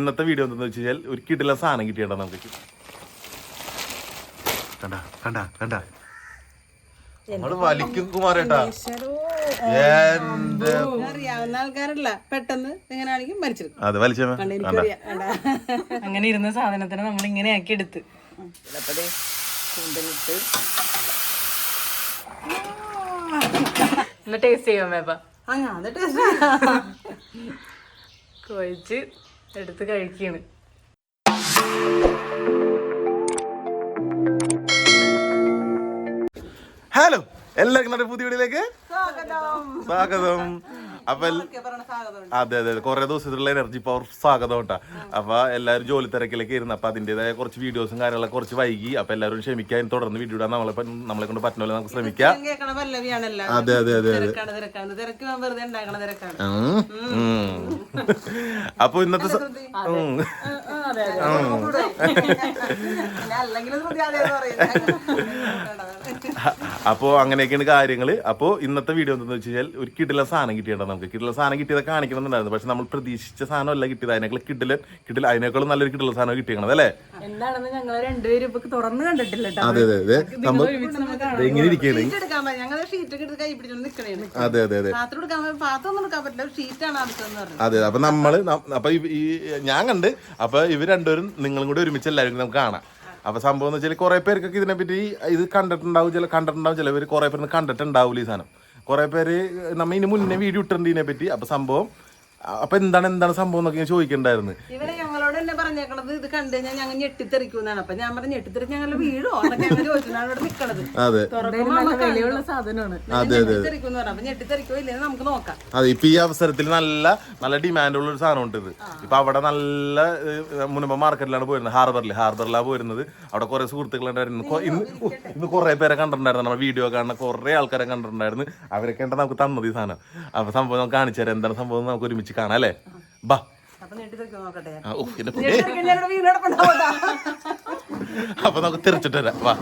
ഇന്നത്തെ വീഡിയോ എന്താണെന്ന് വെച്ച് കഴിഞ്ഞാൽ ഒരു കിട്ടില്ല സാധനം കിട്ടിയേണ്ട നമുക്ക്. കണ്ട കണ്ട കണ്ട. നമ്മൾ വലിക്കും കുമാരേട്ടാ. എന്റെ അറിയാവുന്ന ആൾക്കാരല്ല? പെട്ടെന്ന് എങ്ങനെയാണെങ്കിൽ മരിച്ചെടുക്കും അതെ വലിച്ചമ്മ. കണ്ട എനിക്കറിയാം കണ്ട. അങ്ങനെ ഇരുന്ന സാധനത്തിന് നമ്മൾ ഇങ്ങനെ ആക്കി എടുത്ത്. ചിലപ്പോ കൂന്തലിട്ട്. ഒന്ന് ടേസ്റ്റ് ചെയ്യാമേപ്പാ അങ്ങനെ ടേസ്റ്റ് കുഴച്ച് എടുത്ത് കഴിക്കുകയാണ് ഹലോ എല്ലാവർക്കും നമ്മുടെ പുതിയ വീടിലേക്ക് സ്വാഗതം. സ്വാഗതം. അപ്പൊ അതെ അതെ കുറെ ദിവസത്തിലുള്ള എനർജി പവർ സ്വാഗതം കേട്ടാ. അപ്പൊ എല്ലാവരും ജോലി തിരക്കിലേക്ക് ഇരുന്നു അപ്പൊ അതിന്റേതായ കുറച്ച് വീഡിയോസും കാര്യങ്ങളൊക്കെ കുറച്ച് വൈകി. അപ്പൊ എല്ലാവരും ക്ഷമിക്കാൻ തുടർന്ന് വീഡിയോ ഇടാൻ നമ്മളെ നമ്മളെ കൊണ്ട് പറ്റുന്ന പോലെ നമുക്ക് ശ്രമിക്കാം. അതെ അതെ അതെ അതെ. അപ്പൊ ഇന്നത്തെ സ- ഉം. പിന്നെ അല്ലെങ്കിലും ശ്രുതി അതേന്ന് പറയുന്നത് അപ്പോ അങ്ങനെയൊക്കെയാണ് കാര്യങ്ങൾ അപ്പോ ഇന്നത്തെ വീഡിയോ എന്താണെന്ന് വെച്ച് കഴിഞ്ഞാൽ ഒരു കിടില സാധനം കിട്ടിയിട്ടുണ്ടോ നമുക്ക്. കിടില സാധനം കിട്ടിയത് കാണിക്കണമെന്നുണ്ടായിരുന്നു പക്ഷെ നമ്മൾ പ്രതീക്ഷിച്ച സാധനം അല്ല കിട്ടിയത്. അതിനേക്കാൾ കിടില കിടില അതിനേക്കാളും നല്ലൊരു കിടില സാധനം കിട്ടിയത് അല്ലേ? എന്താണെന്ന് ഞങ്ങൾ രണ്ടുപേരും ഇപ്പൊ തുറന്ന് കണ്ടിട്ടില്ല അതെ അതെ അതെ. കൈ പിടിച്ചോണ്ട് നിക്കണേണ് അതെ അതെ അതെ. അതെ അപ്പൊ നമ്മൾ അപ്പൊ ഈ ഞാൻ കണ്ട്. അപ്പൊ ഇവർ രണ്ടുപേരും നിങ്ങളും കൂടി ഒരുമിച്ച് എല്ലാവരും നമുക്ക് കാണാം. അപ്പൊ സംഭവം എന്ന് വെച്ചാൽ കുറെ പേർക്കൊക്കെ ഇതിനെപ്പറ്റി ഇത് കണ്ടിട്ടുണ്ടാവും ചില കണ്ടിട്ടുണ്ടാവും ചിലവർ കുറെ പേര് കണ്ടിട്ടുണ്ടാവില്ല ഈ സാധനം. കുറെ പേര് നമ്മ ഇതിന് മുന്നേ വീഡിയോ ഇട്ടിട്ടുണ്ട് ഇതിനെപ്പറ്റി അപ്പോൾ അപ്പൊ സംഭവം അപ്പൊ എന്താണ് എന്താണ് സംഭവം എന്നൊക്കെ ഞാൻ ചോദിക്കണ്ടായിരുന്നു. ഞങ്ങളോട് തന്നെ പറഞ്ഞേക്കണത്? ഇത് കണ്ടു കഴിഞ്ഞാൽ ഞങ്ങൾ ഞെട്ടിത്തെറിക്കൂന്നാണ്. അപ്പൊ ഞാൻ പറഞ്ഞു ഞെട്ടിത്തെറിച്ച് ഞങ്ങൾ വീഴോ? എന്നൊക്കെ ഞങ്ങൾ ചോദിച്ചാണ് ഇവിടെ നിക്കണത്. അതെ. തുറക്കുമ്പോ നല്ല നമുക്ക് വിലയുള്ള സാധനമാണ്. ഞെട്ടിത്തെറിക്കുന്ന് പറഞ്ഞു. അപ്പൊ ഞെട്ടിത്തെറിക്കോ ഇല്ലെന്ന് നമുക്ക് നോക്കാം. അതെ ഇപ്പൊ ഈ അവസരത്തിൽ നല്ല നല്ല ഡിമാൻഡുള്ള ഒരു സാധനം ഉണ്ട് ഇത് ഇപ്പൊ അവിടെ നല്ല മുനമ്പ മാർക്കറ്റിലാണ് പോയിരുന്നത് ഹാർബറിൽ ഹാർബറിലാണ് പോയിരുന്നത്. അവിടെ കുറെ സുഹൃത്തുക്കളുണ്ടായിരുന്നു. കൊ- ഇന്ന് ഉ, ഇന്ന് കുറെ പേരെ കണ്ടിട്ടുണ്ടായിരുന്നു. നമ്മുടെ വീഡിയോ കാണുന്ന കുറെ ആൾക്കാരെ കണ്ടിട്ടുണ്ടായിരുന്നു. അവരൊക്കെ ഉണ്ടെങ്കിൽ നമുക്ക് തന്നത് ഈ സാധനം? അപ്പൊ സംഭവം നമുക്ക് കാണിച്ചു തരാം. എന്താണ് സംഭവം എന്ന് നമുക്ക് ഒരുമിച്ച് കാണാം അല്ലേ? ബാ. അപ്പൊ നമുക്ക് തിരിച്ചിട്ട് വരാം. വാ.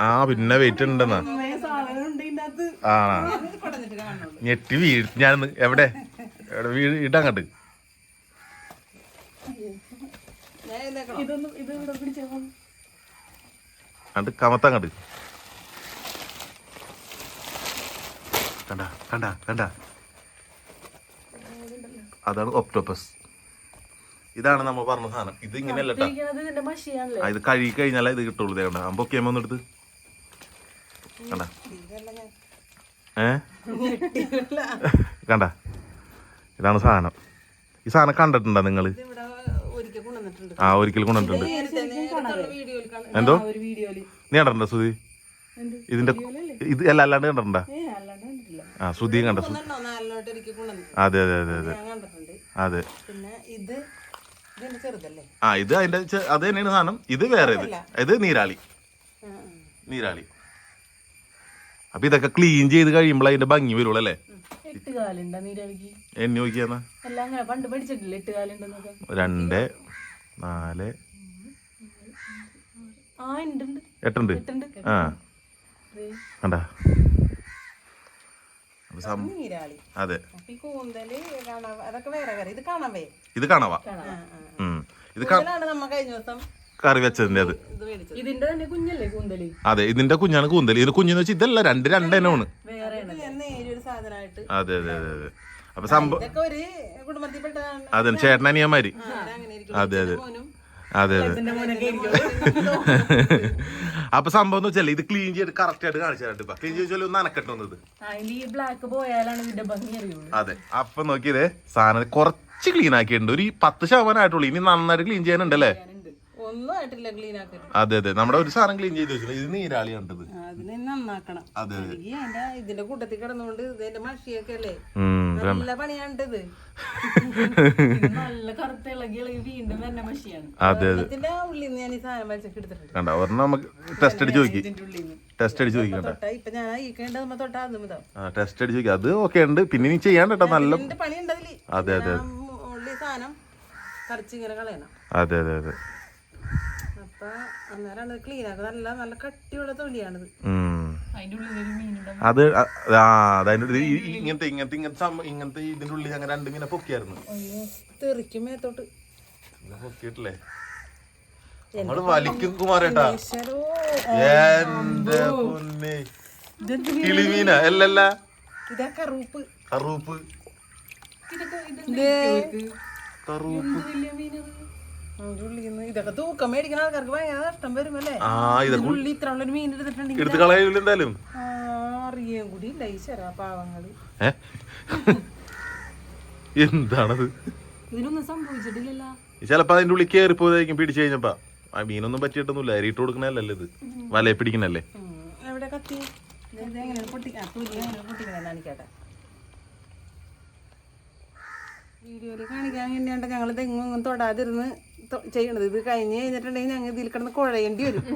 ആ പിന്നെ വെയിറ്റ് ഉണ്ടെന്നാ. ആ ഞെട്ടി വീട് ഞാൻ എവിടെ? എവിടെ വീട് ഇട്ടങ്ങട്ട് അത് കമത്തങ്ങട്ട്. കണ്ട കണ്ട കണ്ട. അതാണ് ഒപ്റ്റോപ്പസ് ഇതാണ് നമ്മൾ പറഞ്ഞ സാധനം. ഇത് ഇങ്ങനെയല്ല ഇത് കഴുകി കഴിഞ്ഞാലേ ഇത് കിട്ടുള്ളൂ. ഇതേ കണ്ട. അമ്പൊക്കെ ഒന്ന് എടുത്ത് കണ്ട. ഏ? കണ്ട. ഇതാണ് സാധനം. ഈ സാധനം കണ്ടിട്ടുണ്ടോ നിങ്ങൾ ആ ഒരിക്കൽ കൊണ്ടുവന്നിട്ടുണ്ട്. ആ ഒരിക്കൽ കൊണ്ടിട്ടുണ്ട് വീഡിയോയിൽ കാണാം എന്തോ? ഒരു വീഡിയോയിൽ. നീ കണ്ടിട്ടുണ്ടോ സുധി? ഇതിന്റെ ഇത് അല്ല അല്ലാണ്ട് കണ്ടിട്ടുണ്ടോ? ആ ശ്രുതിയും കണ്ട അതെ അതെ അതെ അതെ. അതെ. ആ ഇത് അതിന്റെ അത് തന്നെയാണ് സാധനം. ഇത് വേറെ ഇത്. ഇത് നീരാളി. നീരാളി. അപ്പൊ ഇതൊക്കെ ക്ലീൻ ചെയ്ത് കഴിയുമ്പോൾ അതിന്റെ ഭംഗി വരുള്ളൂ അല്ലേ എന്നെ നോക്കിയാ രണ്ട് നാല്. എട്ടുണ്ട്. ആ. കണ്ടാ? അതെ ഇത് ഇത് കാണാവാ. ഇത് ക- നമ്മ കഴിഞ്ഞ ദിവസം കറി വെച്ചതിന്റെ അത്. ഇതിന്റെ തന്നെ കുഞ്ഞല്ലേ കൂന്തൽ? അതെ ഇതിന്റെ കുഞ്ഞാണ് കൂന്തൽ ഇതിന് കുഞ്ഞെന്ന് വെച്ചാൽ ഇതല്ല രണ്ട് രണ്ടെണ്ണമാണ് ഇനമാണ് ഇത് അതെ അതെ അതെ അതെ. അപ്പൊ സംഭവം അതെ ചേട്ടനനിയന്മാര്. ഇരിക്കും അതെ അതെ. അതെ അതെ. അപ്പൊ സംഭവം എന്ന് വെച്ചാൽ ഇത് ക്ലീൻ ചെയ്ത് കറക്റ്റ് ആയിട്ട് കാണിച്ചു ക്ലീൻ ചെയ്ത് ഒന്ന് അനക്കട്ടെ വന്നത് അതെ. അപ്പൊ നോക്കിയതേ സാധനം കുറച്ച് ക്ലീൻ ആക്കിയിട്ടുണ്ട്. ഒരു പത്ത് ശതമാനം ആയിട്ടുള്ളൂ. ഇനി നന്നായിട്ട് ക്ലീൻ ചെയ്യാനുണ്ട് അതെ അതെ. നമ്മുടെ ഒരു സാധനം ക്ലീൻ ചെയ്ത് വെച്ചിട്ടുണ്ട്. ഇത് നീരാളി കണ്ടത്. അതിനെ നന്നാക്കണം. അതെ അതെ. എനിക്ക് അതിന്റെ ഇതിന്റെ കൂട്ടത്തിൽ കിടന്നുകൊണ്ട് ഇതിന്റെ മഷിയൊക്കെ അല്ലേ? നല്ല പണിയാണ്ടത് നല്ല കറുത്ത ഇളകി ഇളകി വീണ്ടും തന്നെ മഷിയാണ്. അതെ അതെ. ഇതിന്റെ ഉള്ളിൽ നിന്ന് ഞാൻ ഈ സാധനം വലിച്ചൊക്കെ എടുത്തിട്ടുണ്ട്. കണ്ട? ഒരെണ്ണം നമുക്ക് ടെസ്റ്റ് അടിച്ച് നോക്കി. ടെസ്റ്റ് അടിച്ച് നോക്കി കണ്ട? തൊട്ടാ ഇപ്പൊ ഞാൻ ഈ കേണ്ടത് നമ്മ തൊട്ടാ അതും ഇതാ ആ ടെസ്റ്റ് അടിച്ച് നോക്കി. അത് ഓക്കെ ഉണ്ട്. പിന്നെ നീ ചെയ്യാൻ കേട്ടോ നല്ല പണി ഉണ്ടതിൽ അതെ, അതെ. സാധനം കളയണം. അതെ അതെ അതെ. അപ്പൊ അന്നേരമാണ് ക്ലീൻ ആക്കുക നല്ല നല്ല കട്ടിയുള്ള തൊലിയാണിത് അത് ആ അതായത് ഇങ്ങനത്തെ ഇങ്ങനത്തെ ഇങ്ങനത്തെ സം- ഇങ്ങനത്തെ ഇതിന്റെ ഉള്ളിൽ അങ്ങനെ രണ്ട് മീനെ പൊക്കിയായിരുന്നു. തെറിക്കും മേത്തോട്ട്. ഇങ്ങനെ പൊക്കിയിട്ടില്ലേ? നമ്മൾ വലിക്കും കുമാരേട്ടാ. എന്റെ പൊന്നെ. കിളിമീന അല്ലല്ല. കറൂപ്പ്. കറുപ്പ്. കറൂപ്പ്. എടുത്ത് കളയൂല എന്തായാലും? എന്താണത്? ചിലപ്പോ അതിന്റെ ഉള്ളിൽ കയറിപ്പോയതായിരിക്കും പിടിച്ചു കഴിഞ്ഞപ്പോ. ആ മീനൊന്നും പറ്റിയിട്ടൊന്നുമില്ല അരിയിട്ട് കൊടുക്കണല്ലേ ഇത് വലയെ പിടിക്കണല്ലേ വീഡിയോയിൽ കാണിക്കാൻ എങ്ങനെയാണ്ട് ഞങ്ങൾ തെങ്ങും ഒന്നും തൊടാതിരുന്ന് ചെയ്യണത്. ഇത് കഴിഞ്ഞ് കഴിഞ്ഞിട്ടുണ്ടെങ്കിൽ ഞങ്ങൾ ഇതിൽ കിടന്ന് കുഴയേണ്ടി വരും.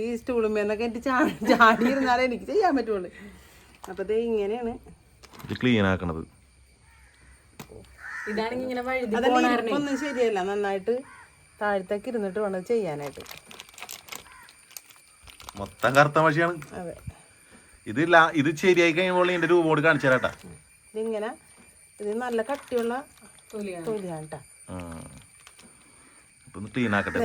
ഈ സ്റ്റൂളുമേന്നൊക്കെ എനിക്ക് ചാടി ഇരുന്നാലേ എനിക്ക് ചെയ്യാൻ പറ്റുള്ളൂ. അപ്പൊ ഇത് ഇങ്ങനെയാണ്. ഇത് ക്ലീൻ ആക്കണത്. ഇതാണെങ്കിൽ ഇങ്ങനെ ഇരിപ്പൊന്നും ശരിയല്ല. നന്നായിട്ട് താഴത്തേക്ക് ഇരുന്നിട്ട് വേണം ചെയ്യാനായിട്ട്. മൊത്തം കറുത്ത മഷിയാണ്. അതെ. ഇത് ഇത് ശരിയായി കഴിയുമ്പോൾ എന്റെ രൂപോട് കാണിച്ചു തരാട്ടാ. ഇതിങ്ങനെ ഇത് നല്ല കട്ടിയുള്ള തൊലിയാണ്. തൊലിയാണ് കേട്ടാ ഒന്ന് ക്ലീൻ ആക്കട്ടെ.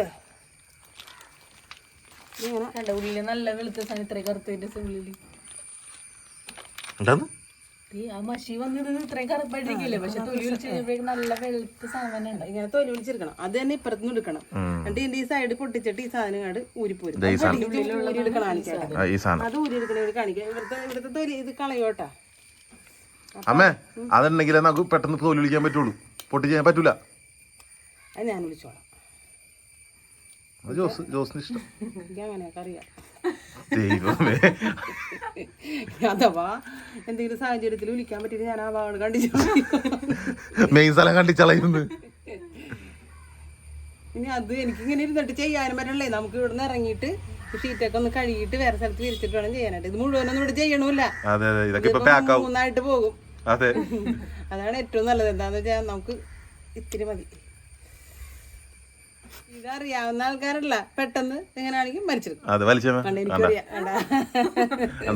ഇതിങ്ങനെ കണ്ട ഉള്ളിൽ നല്ല വെളുത്ത സാധനം ഇത്രയും കറുത്തതിന്റെ ഉള്ളിൽ. എന്താന്ന്? ഈ ആ മഷി വന്നത് ഇത്രയും കറുപ്പായിട്ടിരിക്കില്ലേ? പക്ഷെ തൊലി നല്ല വെളുത്ത സാധനം ഉണ്ട്. ഇങ്ങനെ തൊലി അത് തന്നെ ഇപ്പുറത്തുനിന്ന് എടുക്കണം. എന്നിട്ട് ഇതിന്റെ ഈ സൈഡ് പൊട്ടിച്ചിട്ട് ഈ സാധനം കണ്ട് ഊരിപ്പോരും. ഈ സാധനം. ഊരി എടുക്കണം കാണിക്കാം ആ, ഈ സാധനം. അത് ഊരി എടുക്കണ ഒരു കാണിക്കാം. ഇവിടുത്തെ ഇവിടുത്തെ തൊലി ഇത് കളയോട്ടാ. അമ്മേ അതുണ്ടെങ്കിലേ നമുക്ക് പെട്ടെന്ന് തൊലി വിളിക്കാൻ പറ്റുള്ളൂ. പൊട്ടി ചെയ്യാൻ പറ്റൂല. ഞാൻ വിളിച്ചോളാം. ജോസ് ജോസിന് ഇഷ്ടം ദൈവമേ. അഥവാ എന്തെങ്കിലും സാഹചര്യത്തിൽ വിളിക്കാൻ പറ്റിയിട്ട് ഞാൻ ആ ഭാഗം കണ്ടിച്ചു മെയിൻ സ്ഥലം കണ്ടിച്ചളയുന്നത്. ഇനി അത് എനിക്ക് ഇങ്ങനെ ഇരുന്നിട്ട് ചെയ്യാനും പറ്റണല്ലേ? നമുക്ക് ഇവിടുന്ന് ഇറങ്ങിയിട്ട് ഷീറ്റൊക്കെ ഒന്ന് കഴുകിയിട്ട് വേറെ സ്ഥലത്ത് വിരിച്ചിട്ട് വേണം ചെയ്യാനായിട്ട്. ഇത് മുഴുവനൊന്നും ഇവിടെ ചെയ്യണമില്ല. മൂന്നായിട്ട് പോകും. അതെ. അതാണ് ഏറ്റവും നല്ലത്. എന്താന്ന് വെച്ചാൽ നമുക്ക് ഇത്തിരി മതി. ഇതറിയാവുന്ന ആൾക്കാരല്ല. പെട്ടെന്ന് എങ്ങനെയാണെങ്കിൽ മരിച്ചെടുക്കും അതെ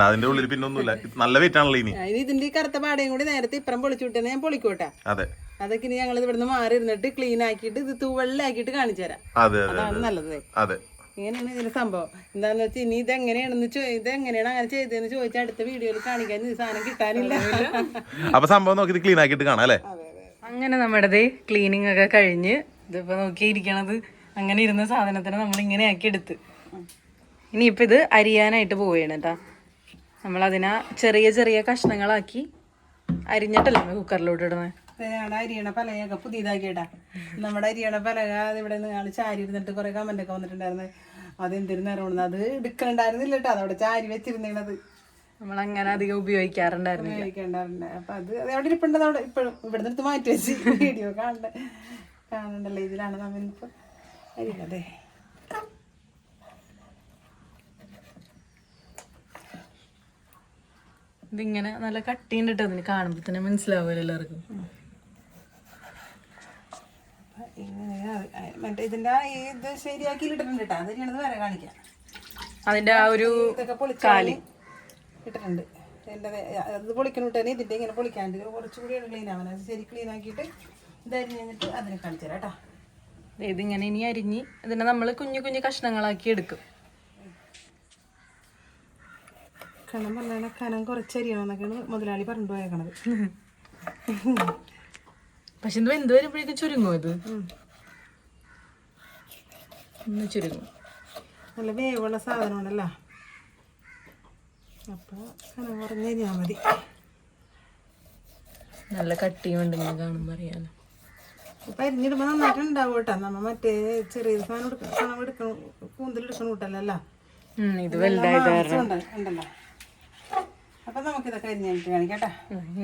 അതിന്റെ ഉള്ളിൽ പിന്നെ ഒന്നുമില്ല ഇത് നല്ല വെയിറ്റ് ആണല്ലോ ഇനി. ഇതിന്റെ കറുത്ത പാടയും കൂടി നേരത്തെ ഇപ്പുറം പൊളിച്ചു വിട്ടെന്ന് ഞാൻ പൊളിക്കോട്ടെ. അതെ. അതൊക്കെ ഇനി ഞങ്ങൾ ഇവിടുന്ന് മാറി ഇരുന്നിട്ട് ക്ലീൻ ആക്കിയിട്ട് ഇത് തൂവെള്ളാക്കിയിട്ട് കാണിച്ചു തരാം. അതാണ് നല്ലത്. അതെ. ഇങ്ങനെയാണ് ഇതിന്റെ സംഭവം. എന്താന്ന് വെച്ചാൽ ഇനി ഇത് എങ്ങനെയാണെന്ന് ചോ ഇത് എങ്ങനെയാണ് അങ്ങനെ ചെയ്തതെന്ന് ചോദിച്ചാൽ അടുത്ത വീഡിയോയിൽ കാണിക്കാൻ ഈ സാധനം കിട്ടാനില്ല. അപ്പൊ സംഭവം നോക്കി ക്ലീൻ ആക്കിയിട്ട് കാണാം അല്ലേ? അങ്ങനെ നമ്മുടെ ക്ലീനിങ് ഒക്കെ കഴിഞ്ഞ് ഇതിപ്പോ നോക്കിയിരിക്കണത്. അങ്ങനെ ഇരുന്ന സാധനത്തിന് നമ്മൾ ഇങ്ങനെ ആക്കി എടുത്ത്. ഇനിയിപ്പോൾ ഇത് അരിയാനായിട്ട് പോവുകയാണ് കേട്ടാ നമ്മളതിനെ ചെറിയ ചെറിയ കഷ്ണങ്ങളാക്കി അരിഞ്ഞിട്ടല്ലേ കുക്കറിലോട്ട് ഇടുന്നത് ഞങ്ങളുടെ അരിയണ പലകയൊക്കെ പുതിയതാക്കിയിട്ടാ നമ്മുടെ അരിയണ പലക ഇവിടെ നിങ്ങൾ ചാരി ഇരുന്നിട്ട് കുറെ കമന്റ് ഒക്കെ വന്നിട്ടുണ്ടായിരുന്നു. അത് എന്തിനു നേരം അത് എടുക്കണ്ടായിരുന്നില്ല കേട്ടോ അതവിടെ ചാരി വെച്ചിരുന്നത് നമ്മൾ അങ്ങനെ അധികം ഉപയോഗിക്കാറുണ്ടായിരുന്നു ഉപയോഗിക്കണ്ടായിരുന്നു. അപ്പൊ അത് അവിടെ ഇരിപ്പുണ്ട്. അവിടെ ഇപ്പോഴും. ഇവിടെ നിന്ന് മാറ്റി വെച്ച്. വീഡിയോ കാണണ്ട. കാണണ്ടല്ലോ ഇതിലാണ് നമ്മളിപ്പോ വരുന്നത്. ഇതിങ്ങനെ നല്ല കട്ടിയുണ്ട് കേട്ടോ അതിന് കാണുമ്പോൾ തന്നെ മനസ്സിലാവുമല്ലോ എല്ലാവർക്കും. മറ്റേ ഇതിന്റെ ഇത് ശരിയാക്കി ഇട്ടിട്ടുണ്ട് കേട്ടോ അത് ചെയ്യണത് വരെ കാണിക്കാം. അതിന്റെ ആ ഒരു കാലി. ഇട്ടിട്ടുണ്ട്. എന്റെ അത് പൊളിക്കണം ഇട്ടേ ഇതിന്റെ ഇങ്ങനെ പൊളിക്കാണ്ട് കുറച്ചുകൂടി ക്ലീൻ ആവാൻ അത് ശരി ക്ലീൻ ആക്കിയിട്ട് ഇത് അരിഞ്ഞ് കഴിഞ്ഞിട്ട് അതിനെ കാണിച്ചു തരാം കേട്ടോ ദേ ഇതിങ്ങനെ ഇനി അരിഞ്ഞ് ഇതിനെ നമ്മൾ കുഞ്ഞു കുഞ്ഞു കഷ്ണങ്ങളാക്കി എടുക്കും. കണം പറഞ്ഞാൽ കനം കുറച്ചരിയണമെന്നൊക്കെയാണ് മുതലാളി പറഞ്ഞു പോയേക്കണത്. പക്ഷെ ഇത് എന്ത് വരുമ്പോഴേക്കും ചുരുങ്ങും ഇത്. ഒന്ന് ചുരുങ്ങും. നല്ല വേവുള്ള സാധനമാണല്ലോ. അപ്പോൾ കനം കുറഞ്ഞരിയാൽ മതി. നല്ല കട്ടിയും ഉണ്ടെങ്കിൽ കാണുമ്പോൾ അറിയാലോ. ഇപ്പം അരിഞ്ഞിടുമ്പോൾ നന്നായിട്ട് ഉണ്ടാവും കേട്ടോ. നമ്മ മറ്റേ ചെറിയ സാധനം എടുക്കണം സാധനം എടുക്കണം കൂന്തൽ എടുക്കണം കൂട്ടല്ലോ ഇത് വലുതായത് ഉണ്ടല്ലോ അപ്പം നമുക്കിതൊക്കെ അരിഞ്ഞിട്ട് കാണിക്കാം കേട്ടോ.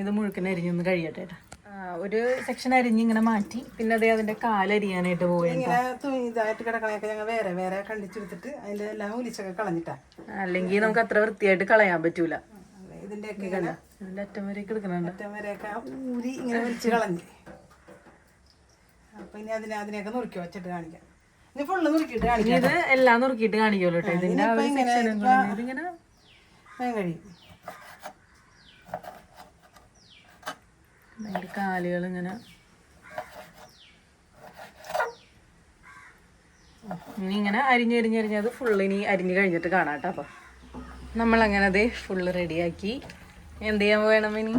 ഇത് മുഴുക്കൻ അരിഞ്ഞൊന്ന് കഴിയട്ടെ ഒരു സെക്ഷൻ അരിഞ്ഞ് ഇങ്ങനെ മാറ്റി പിന്നെ അതേ അതിന്റെ കാലരിയാനായിട്ട് പോയി ഇങ്ങനെ തുണി ഇതായിട്ട് കിടക്കണയൊക്കെ ഞങ്ങൾ വേറെ വേറെ കണ്ടിച്ചെടുത്തിട്ട് അതിന്റെ എല്ലാം ഉലിച്ചൊക്കെ കളഞ്ഞിട്ടാ. അല്ലെങ്കിൽ നമുക്ക് അത്ര വൃത്തിയായിട്ട് കളയാൻ പറ്റൂല. ഇതിന്റെ അറ്റം വരെയൊക്കെ എടുക്കണുണ്ട്. അറ്റം വരെയൊക്കെ ഊരി ഇങ്ങനെ വലിച്ച് കളഞ്ഞ്. അപ്പം ഇനി അതിനെ അതിനെയൊക്കെ നുറുക്കി വെച്ചിട്ട് കാണിക്കാം. ഇനി ഫുള്ള് നുറുക്കിയിട്ട് കാണിക്കാം ഇത് എല്ലാം നുറുക്കിയിട്ട് കാണിക്കുമല്ലോ കേട്ടോ. ഇതിന്റെ ആ ഒരു സെക്ഷനും കൂടെ ഇതിങ്ങനെ വേഗം കഴിയും അതിന്റെ കാലുകൾ ഇങ്ങനെ. ഇനി ഇങ്ങനെ അരിഞ്ഞരിഞ്ഞരിഞ്ഞ് അത് ഫുള്ള് ഇനി അരിഞ്ഞു കഴിഞ്ഞിട്ട് കാണാട്ടോ കേട്ടോ. അപ്പൊ നമ്മളങ്ങനെ അത് ഫുള്ള് റെഡിയാക്കി എന്ത് ചെയ്യാൻ വേണം ഇനി?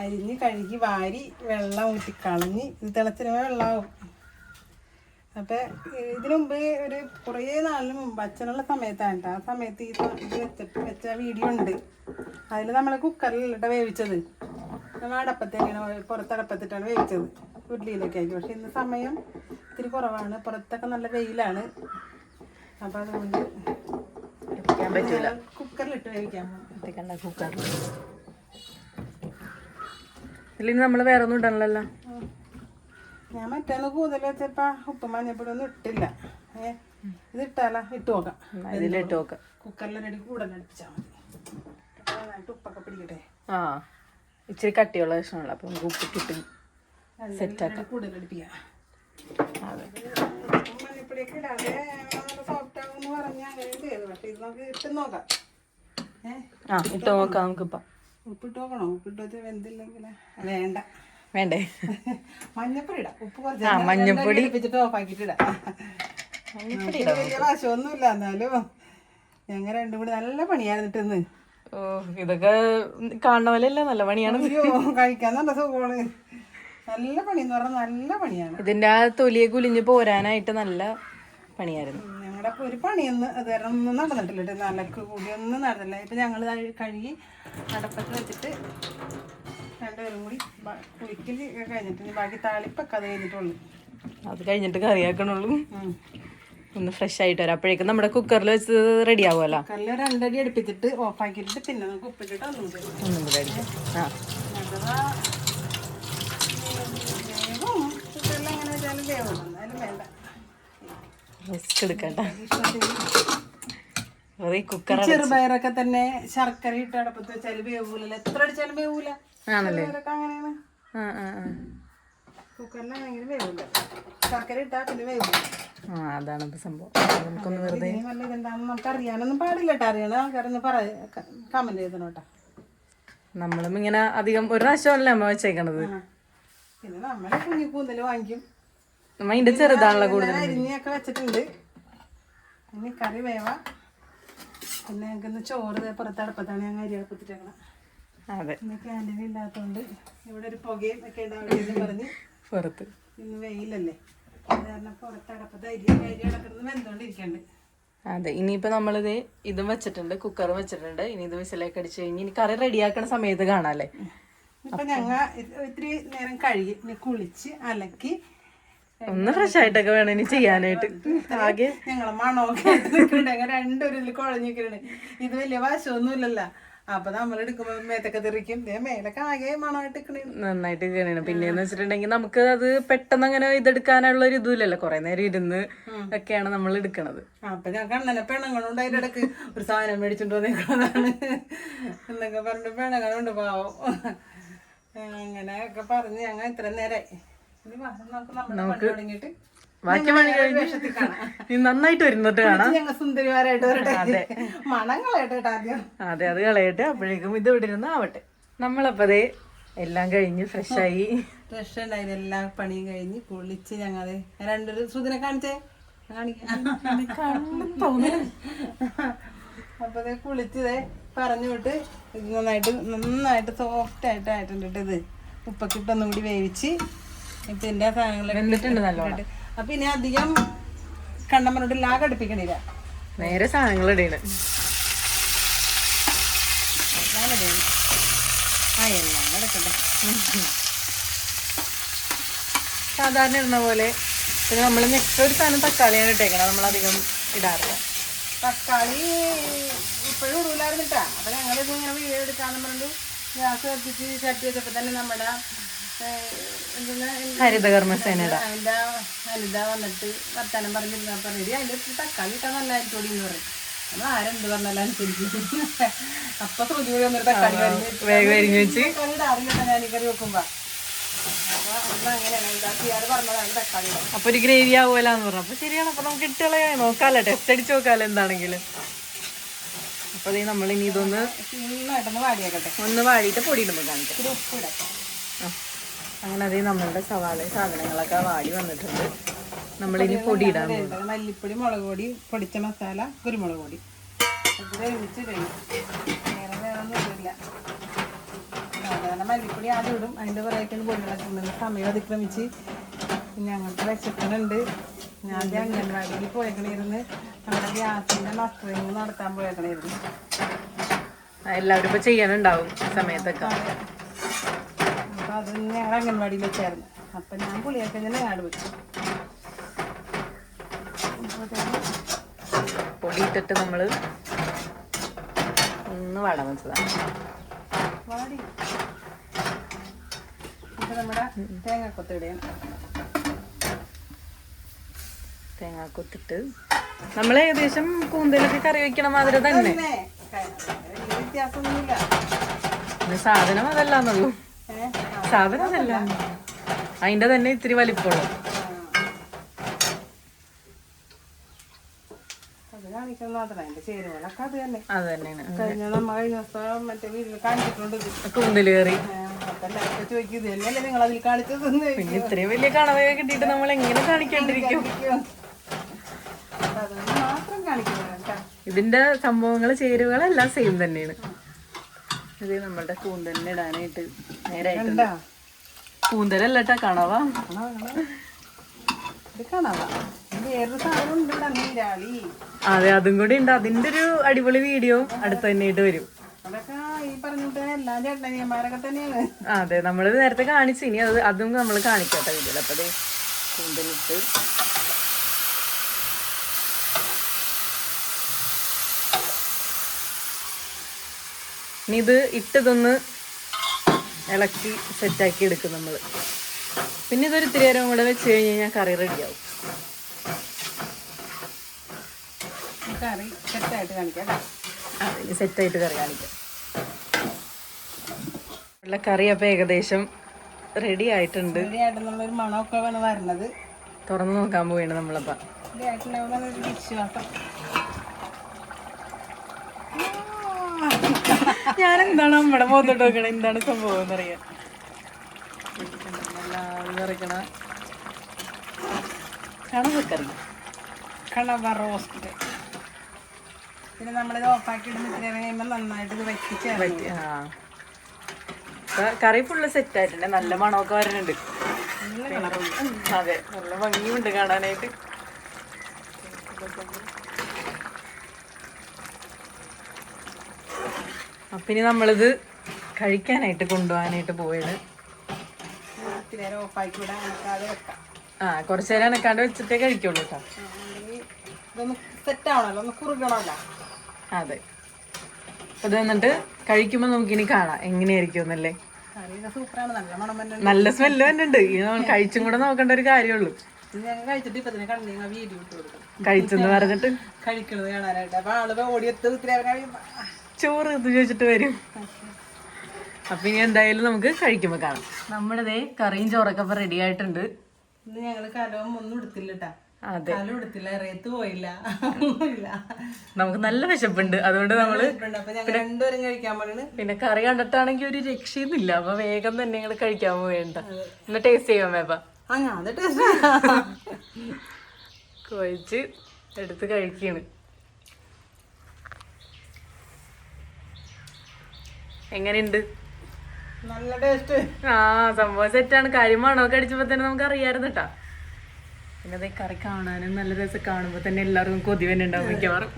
അരിഞ്ഞ് കഴുകി വാരി വെള്ളം ഊറ്റി കളഞ്ഞ് ഇത് തിളച്ചിന് വെള്ളമാവും. അപ്പോൾ ഇതിനു മുമ്പ് ഒരു കുറേ നാളിന് മുമ്പ് അച്ഛനുള്ള സമയത്താണ്. ആ സമയത്ത് ഈ ഇത് വെച്ചിട്ട് വെച്ച വീഡിയോ ഉണ്ട്. അതിൽ നമ്മൾ കുക്കറിലിട്ട് വേവിച്ചത്. നമ്മൾ അടപ്പത്തേക്കാണ് പുറത്തടപ്പത്തിട്ടാണ് വേവിച്ചത്. ഉരുളിയിലൊക്കെ ആക്കി പക്ഷെ ഇന്ന് സമയം ഇത്തിരി കുറവാണ്. പുറത്തൊക്കെ നല്ല വെയിലാണ്. അപ്പം അതുകൊണ്ട് കുക്കറിലിട്ട് വേവിക്കാൻ കണ്ട കുക്കറിൽ ഇതിലിനി നമ്മൾ വേറെ ഒന്നും ഇടണല്ലോ ഞാൻ മറ്റേന്ന് കൂടുതൽ വെച്ചപ്പോ ഉപ്പ് മഞ്ഞപ്പൊടി ഒന്നും ഇട്ടില്ല ഇത് ഇട്ടാല ഇട്ട് നോക്കാം. ഇതിലിട്ട് നോക്കാം. കുക്കറിലെ റെഡി കൂടുതൽ അടുപ്പിച്ചാൽ മതി. നന്നായിട്ട് ഉപ്പൊക്കെ പിടിക്കട്ടെ. ആ ഇച്ചിരി കട്ടിയുള്ള കഷ്ണമുള്ള അപ്പൊ നമുക്ക് ഉപ്പ് കിട്ടും സെറ്റാക്കാം കൂടുതൽ അടുപ്പിക്കാം. അതെ. മഞ്ഞപ്പൊടിയൊക്കെ ഇടാതെ സോഫ്റ്റ് ആകും എന്ന് പറഞ്ഞാൽ അങ്ങനെ ചെയ്തു. പക്ഷെ ഇത് നമുക്ക് ഇട്ട് നോക്കാം. ഏ ആ ഇട്ട് നോക്കാം നമുക്കിപ്പം. ഉപ്പിട്ട് നോക്കണോ ഉപ്പിട്ട് വെച്ച് വെന്തില്ലെങ്കിൽ വേണ്ട. വേണ്ടേ? മഞ്ഞപ്പൊടി ഇടാം ഉപ്പ് കുറച്ച് ആ, മഞ്ഞപ്പൊടി. അടുപ്പിച്ചിട്ട് ഓഫാക്കിയിട്ട് ഇടാം നമുക്ക് വലിയ വശമൊന്നുമില്ല എന്നാലും. ഞങ്ങൾ രണ്ടും കൂടി നല്ല ഓ ഇതൊക്കെ കാണുന്ന നല്ല പണിയാണ്. കഴിക്കാൻ നല്ല സുഖമാണ്. നല്ല പണി എന്ന് പറഞ്ഞാൽ നല്ല പണിയാണ്. ഇതിന്റെ ആ തൊലിയെ കുലിഞ്ഞ് പോരാനായിട്ട് നല്ല പണിയായിരുന്നു. ഞങ്ങളുടെ ഒരു പണിയൊന്നും ഒന്നും നടന്നിട്ടില്ല നലക്ക് കൂടി ഒന്നും നടന്നില്ല. ഇപ്പൊ ഞങ്ങൾ കഴുകി അടപ്പത്ത് വെച്ചിട്ട് രണ്ടുപേരും കൂടി കുളിക്കൽ കഴിഞ്ഞിട്ട് ബാക്കി താളിപ്പൊക്കെ അത് കഴിഞ്ഞിട്ടുള്ളൂ. അത് കഴിഞ്ഞിട്ട് കറിയാക്കണുള്ളൂ. ഒന്ന് ഫ്രഷ് ആയിട്ട് വരാം. അപ്പോഴേക്കും നമ്മുടെ കുക്കറിൽ വെച്ച് റെഡി ആവുമല്ലോ? കല്ല് രണ്ടടി അടുപ്പിച്ചിട്ട് ഓഫ് ആക്കിയിട്ട് പിന്നെ നമുക്ക് ഉപ്പിട്ടിട്ട് ഒന്നും കൂടി ആ. റിസ്ക് വേവും. കുക്കർ ചെറുപയറൊക്കെ തന്നെ ശർക്കര ഇട്ട് അടപ്പത്ത് വെച്ചാൽ വേവൂല എത്ര അടിച്ചാലും വേവൂല. ആണല്ലേ? അങ്ങനെയാണ്. ആ. കുക്കറിലാണെങ്കിൽ ശർക്കര പിന്നെ അതാണ് ഇപ്പൊ സംഭവം. നമുക്കൊന്ന് വെറുതെ ഇതിന് വല്ല ഇതെന്താണെന്ന് നമുക്ക് അറിയാനൊന്നും പാടില്ല കേട്ടോ അറിയണ ആൾക്കാരൊന്ന് പറ കമന്റ് നമ്മളും ഇങ്ങനെ അധികം ഒരു പ്രാവശ്യമല്ല അമ്മ വെച്ചേക്കണത്. പിന്നെ നമ്മളെ കുഞ്ഞി കൂന്തൽ വാങ്ങിക്കും. നമ്മ ഇതിന്റെ ചെറുതാണല്ലോ കൂടുതൽ അരിഞ്ഞൊക്കെ വെച്ചിട്ടുണ്ട്. ഇനി കറി വേവ. പിന്നെ ഞങ്ങൾക്ക് ചോറ് പുറത്ത് അടുപ്പത്താണ് ഞങ്ങൾ അരി അടുപ്പത്തിട്ടേക്കണം അതെ. ഇന്ന് ക്യാന്റീൻ ഇല്ലാത്തതുകൊണ്ട് ഇവിടെ ഒരു പുകയും ഒക്കെ ഉണ്ടാവില്ലെന്ന് പറഞ്ഞ് പുറത്ത്. ഇന്ന് വെയിലല്ലേ. അത് കാരണം പുറത്ത് അടപ്പത്ത് അരി അരി അടക്കുന്നത് വെന്തോണ്ടിരിക്കണ്ട് അതെ ഇനിയിപ്പോ നമ്മളിത് ഇതും വെച്ചിട്ടുണ്ട് കുക്കർ വെച്ചിട്ടുണ്ട്. ഇനി ഇത് വിസിലേക്ക് അടിച്ച് കഴിഞ്ഞ് ഇനി കറി റെഡിയാക്കണ സമയത്ത് കാണാല്ലേ ഇപ്പൊ ഞങ്ങൾ ഇത് ഇത്തിരി നേരം കഴുകി കുളിച്ച് അലക്കി ഒന്ന് ഫ്രഷ് ആയിട്ടൊക്കെ വേണം ഇനി ചെയ്യാനായിട്ട്. ആകെ ഞങ്ങളെ മണമൊക്കെ രണ്ടൊരു കുഴഞ്ഞു നിൽക്കുന്നുണ്ട്. ഇത് വലിയ വശമൊന്നുമില്ലല്ലോ. അപ്പൊ നമ്മൾ എടുക്കുമ്പോ മേത്തൊക്കെ തെറിക്കും. മേലൊക്കെ ആകെ മണമായിട്ട് നന്നായിട്ട് കേറിയാണ് പിന്നെന്ന് വെച്ചിട്ടുണ്ടെങ്കിൽ നമുക്ക് അത് പെട്ടെന്ന് അങ്ങനെ ഇതെടുക്കാനുള്ള ഒരു ഇതുമില്ലല്ലോ. കുറെ നേരം ഇരുന്ന് ഒക്കെയാണ് നമ്മൾ എടുക്കണത്. അപ്പൊ ഞാൻ കണ്ണനെ പെണ്ണങ്ങളുണ്ട് അതിന്റെ ഇടയ്ക്ക് ഒരു സാധനം മേടിച്ചിട്ടു വന്നേക്കുന്നതാണ്. എന്നൊക്കെ പറഞ്ഞിട്ട് പെണ്ണങ്ങളുണ്ട് പാവം. അങ്ങനെയൊക്കെ പറഞ്ഞ് ഞങ്ങൾ ഇത്ര നേരമായി വാ, നമുക്ക് ബാക്കി പണി കഴിഞ്ഞ് നന്നായിട്ട് വരുന്നിട്ട് കാണാം. സുന്ദരിമാരായിട്ട് വരട്ടെ. ആദ്യം. അതെ അത് കളയട്ടെ. അപ്പോഴേക്കും ഇത് ഇവിടെ ഇരുന്ന് ആവട്ടെ. നമ്മളപ്പതേ എല്ലാം കഴിഞ്ഞ് ഫ്രഷായി ഫ്രഷ് ഉണ്ടായിരുന്നു എല്ലാ പണിയും കഴിഞ്ഞ് കുളിച്ച് ഞങ്ങൾ രണ്ടൊരു സുദിനെ കാണിച്ചേ. അപ്പതേ അപ്പൊ കുളിച്ചതേ പറഞ്ഞു വിട്ട് ഇത് നന്നായിട്ട് നന്നായിട്ട് സോഫ്റ്റ് ആയിട്ട് ആയിട്ടുണ്ട് ട്ടോ ഇത്. ഉപ്പക്കിട്ടൊന്നും കൂടി വേവിച്ച് ഇപ്പൊ നല്ലോണം. ഇട്ടിട്ട്. അപ്പൊ ഇനി അധികം കണ്ണമ്മനോട് ലാഗ് അടുപ്പിക്കണില്ല. നേരെ സാധനങ്ങൾ ഇടയാണ് ആ എല്ലാം കിടക്കട്ടെ സാധാരണ ഇടുന്ന പോലെ പിന്നെ നമ്മൾ നെക്സ്റ്റ് ഒരു സാധനം തക്കാളിയാണ് ഇട്ടേക്കണം നമ്മളധികം ഇടാറില്ല. തക്കാളി ഇപ്പോഴും ഇടൂലായിരുന്നിട്ടാ. അപ്പൊ ഞങ്ങളിത് ഇങ്ങനെ വീഡിയോ എടുക്കാന്ന് പറഞ്ഞു ഗ്യാസ് കത്തിച്ച് ചട്ടി വെച്ചപ്പോ തന്നെ നമ്മുടെ ഹരിതകർമ്മസേനയുടെ. അതിന്റെ അനിത വന്നിട്ട് വർത്താനം പറഞ്ഞിരുന്ന പറഞ്ഞു അതിന്റെ തക്കാളി ഇട്ടാൽ നല്ലതായിട്ടോടി എന്ന് പറയും. നമ്മൾ ആരെന്ത് പറഞ്ഞാലും അനുസരിക്കും. അപ്പൊ തൊലി കൂടി വന്നൊരു തക്കാളി വേഗം അരിഞ്ഞ് വെച്ച്. തക്കാളി ഇടാറില്ല ഞാൻ കറി വെക്കുമ്പോ. അപ്പൊ ഒരു ഗ്രേവി ആവുമല്ലാന്ന് പറഞ്ഞു. അപ്പൊ ശരിയാണ്. അപ്പൊ നമുക്ക് ഇട്ടുകളയാ നോക്കാലോ. ടെസ്റ്റ് അടിച്ച് നോക്കാലോ എന്താണെങ്കിലും. അപ്പൊ നമ്മൾ ഇനി ഇതൊന്ന് ഒന്ന് വാടിയിട്ട് പൊടി ഇടുമ്പോൾ കാണിക്കാം. അങ്ങനെ അതേ നമ്മളുടെ സവാള സാധനങ്ങളൊക്കെ വാടി വന്നിട്ടുണ്ട്. നമ്മളിനി പൊടി ഇടാൻ മല്ലിപ്പൊടി മുളക് പൊടി പൊടിച്ച മസാല കുരുമുളക് പൊടി. ഇത് വേവിച്ച് കഴിയും വേറെ വേറെ ഒന്നുമില്ല സാധാരണ മല്ലിപ്പൊടി ആദ്യം ഇടും. അതിന്റെ പുറകേക്കാണ് പൊടികളൊക്കെ ഇടുന്നത് സമയം അതിക്രമിച്ച് ഞങ്ങൾക്ക് വിശക്കുന്നുണ്ട് ഞാൻ അംഗൻവാടിയിൽ പോയേക്കണിരുന്ന് നമ്മുടെ ഗ്യാസിന്റെ മസ്റ്ററിങ് നടത്താൻ പോയേക്കണിരുന്നു എല്ലാവരും ഇപ്പൊ ചെയ്യാനുണ്ടാവും സമയത്തൊക്കെ. ഞങ്ങൾ അംഗൻവാടിയിൽ വെച്ചായിരുന്നു. അപ്പം ഞാൻ പുളിയൊക്കെ തന്നെ ആട് വെച്ചു. പൊടിയിട്ടിട്ട് നമ്മൾ നമ്മൾ ഒന്ന് വടം വെച്ചതാണ്. വാടി ഇപ്പം നമ്മുടെ തേങ്ങാക്കൊത്തിടയാണ് തേങ്ങാക്കൊത്തിട്ട് നമ്മൾ ഏകദേശം കൂന്തലൊക്കെ കറി വെക്കണ മാതിരി തന്നെ. വ്യത്യാസമൊന്നുമില്ല. സാധനം അതല്ലാന്നുള്ളൂ? സാധനം അതല്ല അതിന്റെ തന്നെ ഇത്തിരി വലിപ്പമുള്ളു അത് തന്നെയാണ്. പിന്നെ ഇത്രയും വലിയ കിട്ടിയിട്ട് നമ്മൾ എങ്ങനെ കാണിക്കേണ്ടിരിക്കും? ഇതിന്റെ സംഭവങ്ങൾ ചേരുവകളെല്ലാം സെയിം തന്നെയാണ്. ഇത് നമ്മളുടെ കൂന്തലിന് ഇടാനായിട്ട് നേരായിട്ടുണ്ട്. കൂന്തലല്ലട്ടാ കണവ. അതെ അതും കൂടി ഉണ്ട്. അതിന്റെ ഒരു അടിപൊളി വീഡിയോ അടുത്ത് തന്നെയായിട്ട് വരും. അതെ നമ്മൾ നേരത്തെ കാണിച്ചു ഇനി അത് അതും നമ്മൾ കാണിക്കാത്ത വീഡിയോ അപ്പൊ കൂന്തലിട്ട് ഇനി ഇത് ഇട്ടതൊന്ന് ഇളക്കി സെറ്റാക്കി എടുക്കും നമ്മൾ പിന്നെ ഇതൊരു ഇത്തിരി നേരം കൂടെ വെച്ച് കഴിഞ്ഞ് കഴിഞ്ഞാൽ കറി റെഡിയാവും. കറി സെറ്റായിട്ട് കാണിക്കാം അതിന് സെറ്റായിട്ട് കറി കാണിക്കാം. ഉള്ള കറി അപ്പോൾ ഏകദേശം റെഡി ആയിട്ടുണ്ട്. റെഡിയായിട്ടുള്ളൊരു മണമൊക്കെ വേണം വരണത്. തുറന്നു നോക്കാൻ പോവുകയാണ് നമ്മളപ്പം. ഞാൻ എന്താണ് നമ്മുടെ പോന്നിട്ട് നോക്കണേ? എന്താണ് സംഭവം എന്നറിയാം. കണവക്കറി കണവ റോസ്റ്റ്. പിന്നെ നമ്മളിത് ഓഫാക്കി ഇടുന്ന കഴിയുമ്പോൾ നന്നായിട്ട് ഇത് വറ്റിച്ച് ആ. കറി ഫുള്ള് സെറ്റ് ആയിട്ടുണ്ട്. നല്ല മണമൊക്കെ വരുന്നുണ്ട് അതെ നല്ല ഭംഗിയുണ്ട് കാണാനായിട്ട്. അപ്പൊ ഇനി നമ്മളിത് കഴിക്കാനായിട്ട് കൊണ്ടുപോകാനായിട്ട് പോയത്. ആ കുറച്ചു നേരം അനക്കാണ്ട് വെച്ചിട്ടേ കഴിക്കുള്ളൂ കേട്ടോ അതെ. അത് വന്നിട്ട് കഴിക്കുമ്പോൾ നമുക്കിനി കാണാം എങ്ങനെയായിരിക്കും എന്നല്ലേ. നല്ല സ്മെല്ല് തന്നെ ഉണ്ട് ഇത് നമ്മൾ കഴിച്ചും കൂടെ നോക്കേണ്ട ഒരു കാര്യമുള്ളൂ. കഴിച്ചെന്ന് പറഞ്ഞിട്ട്? കഴിക്കണത് കാണാനായിട്ട്. അപ്പൊ ആൾ ഓടിയെത്ത് ചോറ് ഇത് ചോദിച്ചിട്ട് വരും. അപ്പൊ ഇനി എന്തായാലും നമുക്ക് കഴിക്കുമ്പോ കാണാം. നമ്മുടെ ദേ കറിയും ചോറൊക്കെ ഇപ്പൊ റെഡി ആയിട്ടുണ്ട്. ഇന്ന് ഞങ്ങൾ കലവും ഒന്നും എടുത്തില്ല കേട്ടാ അതെ. കലം എടുത്തില്ല റേത്ത് പോയില്ല. ഒന്നുമില്ല. നമുക്ക് നല്ല വിശപ്പുണ്ട്. അതുകൊണ്ട് നമ്മൾ ഇട്ടുണ്ട്. അപ്പൊ ഞങ്ങൾ രണ്ടുപേരും കഴിക്കാൻ പറഞ്ഞു പിന്നെ കറി കണ്ടിട്ടാണെങ്കിൽ ഒരു രക്ഷയൊന്നുമില്ല. അപ്പൊ വേഗം തന്നെ ഞങ്ങൾ കഴിക്കാൻ പോവേണ്ട. ഒന്ന് ടേസ്റ്റ് ചെയ്യാൻ വേപ്പ ആ ഞാൻ ടേസ്റ്റ് കുഴച്ച് എടുത്ത് കഴിക്കാണ്. എങ്ങനെയുണ്ട്? നല്ല ടേസ്റ്റ് ആ സംഭവം സെറ്റാണ് കാര്യം മണമൊക്കെ അടിച്ചപ്പോ തന്നെ നമുക്ക് അറിയായിരുന്നു കേട്ടാ പിന്നെ അതേ കറി കാണാനും നല്ല രസം കാണുമ്പോ തന്നെ എല്ലാവർക്കും കൊതി തന്നെ ഉണ്ടാവും മിക്കവാറും.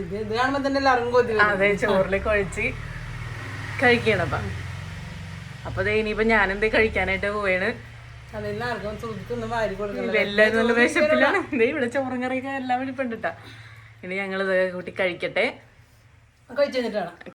ഇത് ഇത് കാണുമ്പോ തന്നെ എല്ലാവർക്കും കൊതി. അതെ ചോറിൽ കുഴച്ച് കഴിക്കണപ്പ അപ്പൊ. ദേ ഇനിയിപ്പോ ഞാനെന്തേ കഴിക്കാനായിട്ട് പോവാണ്. എല്ലാവരും നല്ല വിശപ്പിലാണ്. ദേ ഇവിടെ ചോറും കറിയൊക്കെ എല്ലാം വിളിപ്പുണ്ട് ഇനി ഞങ്ങൾ ഇതൊക്കെ കൂട്ടി കഴിക്കട്ടെ. കഴിച്ചു